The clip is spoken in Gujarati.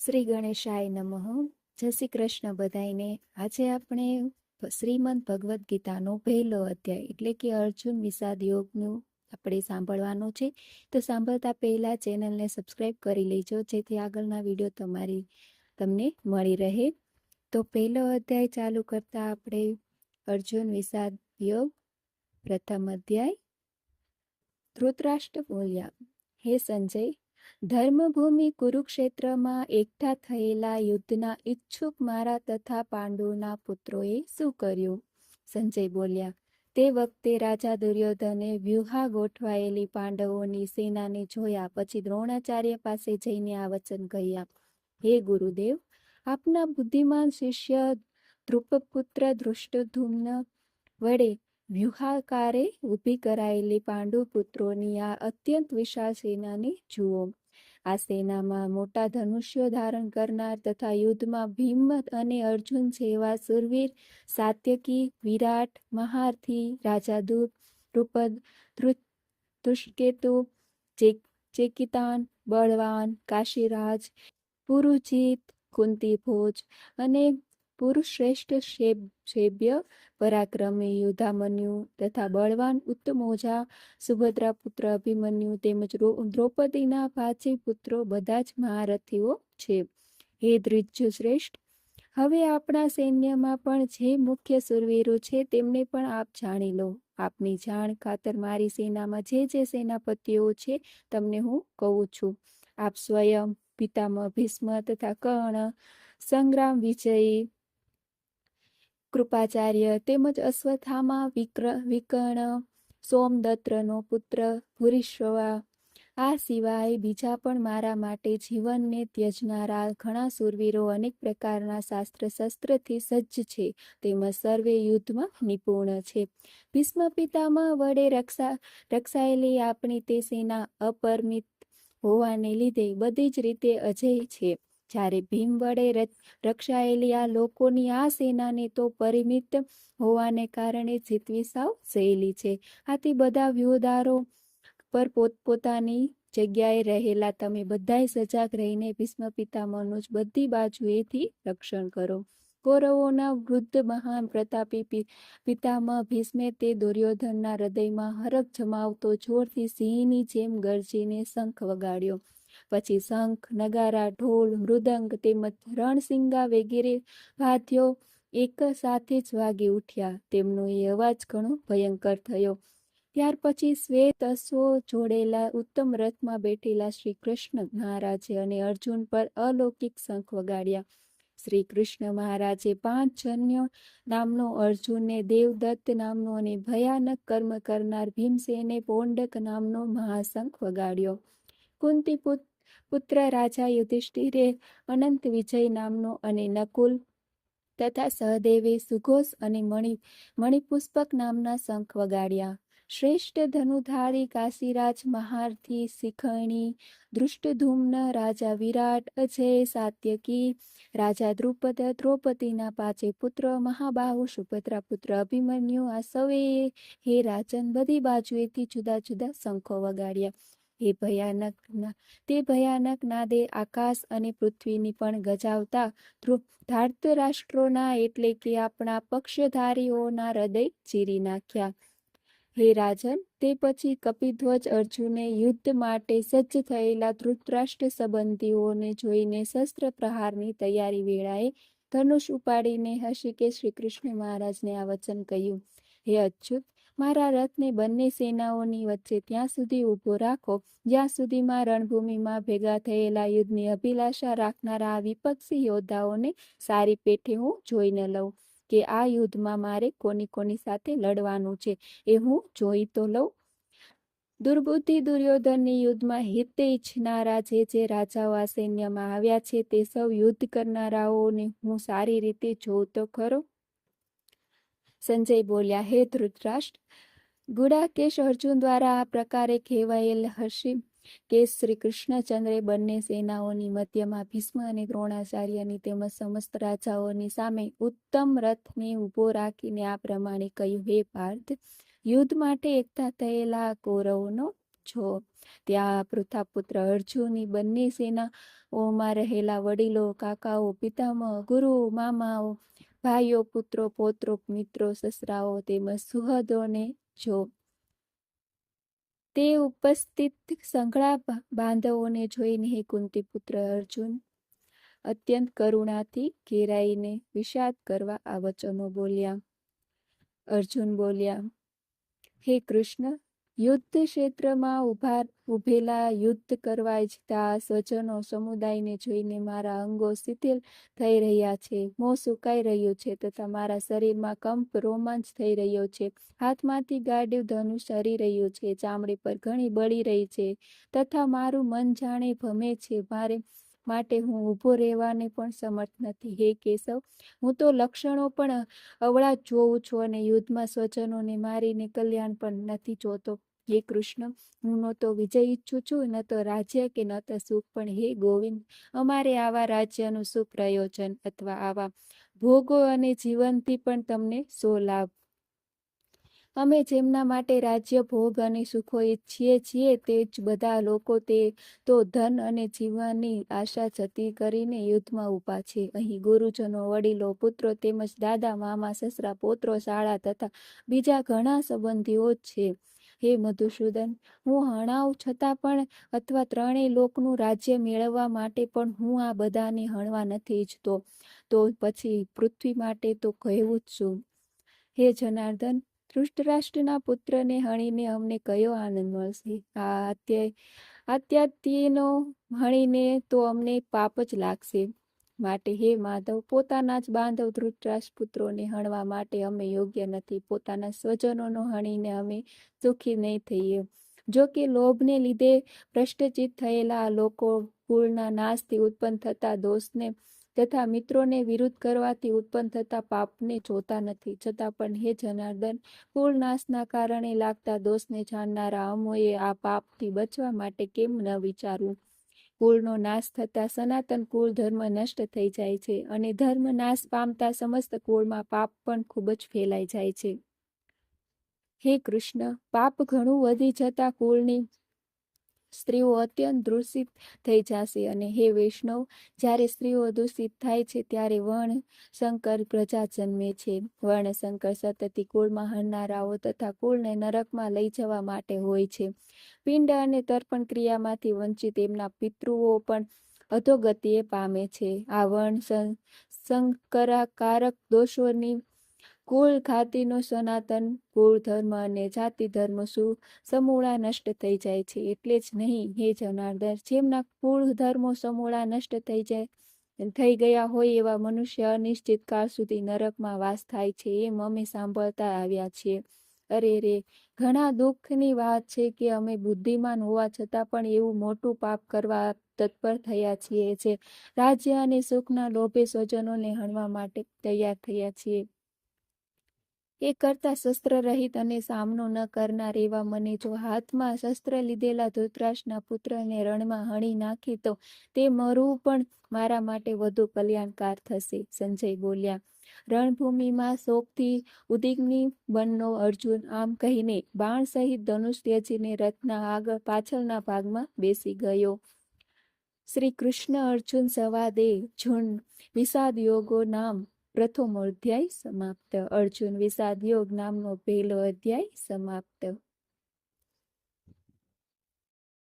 શ્રી ગણેશાય નમઃ. જય શ્રી કૃષ્ણ બધાયને. આજે આપણે શ્રીમદ ભગવદ્ ગીતાનો પહેલો અધ્યાય, એટલે કે અર્જુન વિષાદ યોગનું આપણે સાંભળવાનું છે. તો સાંભળતા પહેલા ચેનલને સબસ્ક્રાઇબ કરી લેજો, જેથી આગળના વીડિયો તમારી તમને મળી રહે. તો પહેલો અધ્યાય ચાલુ કરતા આપણે અર્જુન વિષાદ યોગ, પ્રથમ અધ્યાય. ધૃતરાષ્ટ્ર બોલ્યા, હે સંજય ધર્મભૂમિ કુરુક્ષેત્રમાં એકઠા થયેલા યુદ્ધના ઈચ્છુક મારા તથા પાંડુના પુત્રોએ શું કર્યું? સંજય બોલ્યા, તે વખતે રાજા દુર્યોધને વ્યૂહા ગોઠવાયેલી પાંડવોની સેનાને જોયા પછી દ્રોણાચાર્ય પાસે જઈને આ વચન કહ્યા, હે ગુરુદેવ, આપના બુદ્ધિમાન શિષ્ય ધ્રુપપુત્ર ધૃષ્ટધૂમ્ન વડે વ્યૂહાકારે ઊભી કરાયેલી પાંડુ પુત્રોની આ અત્યંત વિશાળ સેનાને જુઓ. આ સેનામાં મોટા ધનુષ્યો ધારણ કરનાર તથા યુદ્ધમાં ભીમ અને અર્જુન જેવા સુરવીર, સાત્યકી, વિરાટ, મહારથી, રાજાદૂત, દ્રુપદ ધૃષ્કેતુ ચેકિતાન બળવાન, કાશીરાજ, પુરુજીત કુંતી ભોજ અને પુરુષશ્રેષ્ઠ શેબ્ય, પરાક્રમી યુધામન્યુ તથા બળવાન ઉત્તમોજા સુભદ્રા પુત્ર, અભિમન્યુ તેમજ દ્રૌપદીના પાંચે પુત્રો બધા જ મહારથીઓ છે. હે દ્વિજ્ય શ્રેષ્ઠ, હવે આપણા સૈન્યમાં પણ જે મુખ્ય સુરવીરો છે તેમને પણ આપ જાણી લો. આપની જાણ ખાતર મારી સેનામાં જે જે સેનાપતિઓ છે તમને હું કહું છું. આપ સ્વયં, પિતામહ ભીષ્મ તથા કર્ણ, સંગ્રામ વિજયી કૃપાચાર્ય તેમજ અશ્વથામા વિક્ર, વિકર્ણ, સોમદત્રનો પુત્ર ભૂરિશ્રવા આ સિવાય બીજા પણ મારા માટે જીવનને ત્યજનારા ઘણા સુરવીરો અનેક પ્રકારના શાસ્ત્ર શસ્ત્રથી સજ્જ છે. તેમજ સર્વે યુદ્ધમાં નિપુણ છે. ભીષ્મ પિતામાં વડે રક્ષા, રક્ષાયેલી આપણી તે સેના અપરિમિત હોવાને લીધે બધી જ રીતે અજય છે. જ્યારે ભીમ વડે રક્ષાયેલી આ લોકોની આ સેનાને તો પરિમિત હોવાને કારણે જીતવી સાવ સહેલી છે. આથી બધા વ્યૂહદારો પર પોતપોતાની જગ્યાએ રહેલા તમે બધાએ સજાગ રહીને ભીષ્મ પિતામહનું જ બધી બાજુએથી રક્ષણ કરો. કૌરવોના વૃદ્ધ મહાન પ્રતાપી પિતામહ ભીષ્મે તે દુર્યોધનના હૃદયમાં હરખ જમાવતો જોરથી સિંહની જેમ ગરજીને શંખ વગાડ્યો. પછી શંખ, નગારા, ઢોલ, મૃદંગ તેમજ રણસિંગા વગેરે વાદ્યો એક સાથે જ વાગી ઉઠ્યા. તેમનો એ અવાજ ઘણો ભયંકર થયો. ત્યાર પછી શ્વેત અશ્વો જોડેલા ઉત્તમ રથમાં બેઠેલા શ્રી કૃષ્ણ મહારાજે અને અર્જુન પર અલૌકિક શંખ વગાડ્યા. શ્રી કૃષ્ણ મહારાજે પાંચ જન્યો નામનો અર્જુનને દેવદત્ત નામનો અને ભયાનક કર્મ કરનાર ભીમસેને પોંડક નામનો મહાશંખ વગાડ્યો. કુંતી પુત્ર રાજા યુધિષ્ઠિરે અનંત વિજય નામનો અને નકુલ તથા સહદેવે સુઘોષ અને મણિ, મણિપુષ્પક નામના શંખ વગાડ્યા. શ્રેષ્ઠ ધનુધારી કાશીરાજ મહારથી શિખણી દૃષ્ટધૂમ્ન રાજા વિરાટ, અજય સાત્યકી, રાજા દ્રુપદ, દ્રૌપદીના પાંચે પુત્ર, મહાબાહુ, સુભદ્રા પુત્ર, અભિમન્યુ આ સૌએ હે રાજન બધી બાજુએથી જુદા જુદા શંખો વગાડ્યા. એ ભયાનક તે ભયાનક નાદે આકાશ અને પૃથ્વીની પણ ગજાવતા ધાર્ત રાષ્ટ્રોના એટલે કે આપણા પક્ષધારીઓના હૃદય ચીરી નાખ્યા. હે રાજન, તે પછી કપિધ્વજ અર્જુને યુદ્ધ માટે સજ્જ થયેલા ધૃતરાષ્ટ્ર સંબંધીઓને જોઈને શસ્ત્ર પ્રહારની તૈયારી વેળાએ ધનુષ ઉપાડીને હશિકે શ્રી કૃષ્ણ મહારાજને આ વચન કહ્યું. હે અચ્યુત મારા રથને બંને સેનાઓની વચ્ચે ત્યાં સુધી ઊભો રાખો. જ્યાં સુધીમાં રણભૂમિમાં ભેગા થયેલા યુદ્ધની અભિલાષા રાખનારા આ વિપક્ષી યોદ્ધાઓને સારી પેઠે હું જોઈ ન લઉં કે આ યુદ્ધમાં મારે કોની કોની સાથે લડવાનું છે એ હું જોઈ તો લઉં. દુર્બુદ્ધિ દુર્યોધનની યુદ્ધમાં હિત ઈચ્છનારા જે જે રાજાઓ આ સૈન્યમાં આવ્યા છે તે સૌ યુદ્ધ કરનારાઓને હું સારી રીતે જોઉં તો ખરો. સંજય બોલ્યા, હે ધૃતરાષ્ટ્ર ગુડાકેશ અર્જુન દ્વારા આ પ્રકારે કહેવાયેલ હશે કે શ્રી કૃષ્ણચંદ્રે બંને સેનાઓની મધ્યમાં ભીષ્મ અને દ્રોણાચાર્યની તેમજ સમસ્ત રાજાઓની સામે ઉત્તમ રથને ઊભો રાખીને આ પ્રમાણે કહ્યું, હે પાર્થ, યુદ્ધ માટે એકઠા થયેલા કૌરવોનો છો. ત્યાં પૃથા પુત્ર અર્જુનની બંને સેનાઓમાં રહેલા વડીલો, કાકાઓ, પિતામહ ગુરુ મામાઓ ભાઈઓ, પુત્રો પોત્રો મિત્રો, સસરાઓ તેમજ સુહદોને જો તે ઉપસ્થિત સંઘળા બાંધવોને જોઈને કુંતી પુત્ર અર્જુન, અત્યંત કરુણાથી ઘેરાઈને વિષાદ કરવા આ વચનો બોલ્યા. અર્જુન બોલ્યા, હે કૃષ્ણ યુદ્ધ ક્ષેત્રમાં ઊભા, ઉભેલા યુદ્ધ કરવા ઈચ્છતા સ્વજનો સમુદાયને જોઈને મારા અંગો શિથિલ થઈ રહ્યા છે. મોં સુકાઈ રહ્યું છે તથા મારા શરીરમાં કંપ રોમાંચ થઈ રહ્યો છે. હાથમાંથી ગાડ્યું ધનુષ હરી રહ્યું છે. ચામડી પર ઘણી બળી રહી છે તથા મારું મન જાણે ભમે છે. મારે માટે હું ઊભો રહેવાને પણ સમર્થ નથી. હે કેશવ, હું તો લક્ષણો પણ અવળા જોઉં છું અને યુદ્ધમાં સ્વજનોને મારીને કલ્યાણ પણ નથી જોતો. હે કૃષ્ણ, હું ન તો વિજય ઈચ્છું છું, ન તો રાજ્ય કે ન તો સુખ. પણ હે ગોવિંદ, અમારે આવા રાજ્યનું સુપ્રયોજન પ્રયોજન અથવા આવા ભોગો અને જીવનથી પણ તમને સો લાભ અમે જેમના માટે રાજ્ય, ભોગ અને સુખો ઈચ્છીએ છીએ તે જ બધા લોકો તે તો ધન અને જીવનની આશા જતી કરીને યુદ્ધમાં ઊભા છે. અહીં ગુરુજનો, વડીલો, પુત્રો તેમજ દાદા, મામા, સસરા, પોત્રો, શાળા તથા બીજા ઘણા સંબંધીઓ છે. હે મધુસૂદન, હું હણાવ છતાં પણ અથવા ત્રણેય લોકનું રાજ્ય મેળવવા માટે પણ હું આ બધાને હણવા નથી ઈચ્છતો. તો પછી પૃથ્વી માટે તો કહેવું જ છું હે જનાર્દન ધૃષ્ટરાષ્ટ્રના પુત્રને હણીને અમને કયો આનંદ મળશે? આ અત્યાત્યનો હણીને તો અમને પાપ જ લાગશે. માટે હે માધવ, પોતાના જ બાંધવ ધૃતરાષ્ટ્ર પુત્રોને હણવા માટે અમે યોગ્ય નથી. પોતાના સ્વજનોનો હણીને અમે સુખી નહીં થઈએ. જો કે લોભને લીધે ભ્રષ્ટચિત થયેલા લોકો કુળના નાશથી ઉત્પન્ન થતા દોષને તથા મિત્રોને વિરુદ્ધ કરવાથી ઉત્પન્ન થતા પાપને જોતા નથી. છતાં પણ હે જનાર્દન, કુળ નાશના કારણે લાગતા દોષને જાણનારા અમોએ આ પાપથી બચવા માટે કેમ ન વિચારવું કુળનો નાશ થતા સનાતન કુળ ધર્મ નષ્ટ થઈ જાય છે અને ધર્મ નાશ પામતા સમસ્ત કુળમાં પાપ પણ ખૂબ જ ફેલાઈ જાય છે. હે કૃષ્ણ, પાપ ઘણું વધી જતા કુળની સ્ત્રીઓ અત્યંત દૂષિત થઈ જશે અને હે વૈષ્ણવ, જ્યારે સ્ત્રીઓ દૂષિત થાય છે ત્યારે વર્ણ શંકર પ્રજા જન્મે છે. વર્ણ શંકર સતતી કુળમાં હરનારાઓ તથા કુળને નરકમાં લઈ જવા માટે હોય છે. પિંડ અને તર્પણ ક્રિયામાંથી વંચિત એમના પિતૃઓ પણ અધોગતિએ પામે છે. આ વર્ણ સંકરાકારક દોષોની કુળ ખાતિનું સનાતન કુળ ધર્મ અને જાતિ ધર્મ શું સમૂળા નષ્ટ થઈ જાય છે. એટલે જ નહીં, હે જનાર્દન, જેમના કુળ ધર્મો સમૂળા નષ્ટ થઈ જાય, થઈ ગયા હોય એવા મનુષ્ય અનિશ્ચિત કાળ સુધી નરકમાં વાસ થાય છે એમ અમે સાંભળતા આવ્યા છીએ. અરે રે, ઘણા દુઃખની વાત છે કે અમે બુદ્ધિમાન હોવા છતાં પણ એવું મોટું પાપ કરવા તત્પર થયા છીએ જે રાજ્ય અને સુખના લોભે સ્વજનોને હણવા માટે તૈયાર થયા છીએ. એ કરતા શસ્ત્ર રહિત અને સામનો ન કરનાર એવા મને જો હાથમાં શસ્ત્ર લીધેલા ધૃતરાષ્ટ્રના પુત્રને રણમાં હણી નાખી તો તે મરવું પણ મારા માટે વધુ કલ્યાણકાર થશે, સંજય બોલ્યા. રણભૂમિમાં શોકથી ઉદિગ્ની બનનો અર્જુન આમ કહીને બાણ સહિત ધનુષ ત્યજીને રથના આગળ પાછળના ભાગમાં બેસી ગયો. શ્રી કૃષ્ણ અર્જુન સવાદે ઝુંડ વિષાદ યોગો નામ પ્રથમ અધ્યાય સમાપ્ત. અર્જુન વિષાદ યોગ નામનો પહેલો અધ્યાય સમાપ્ત.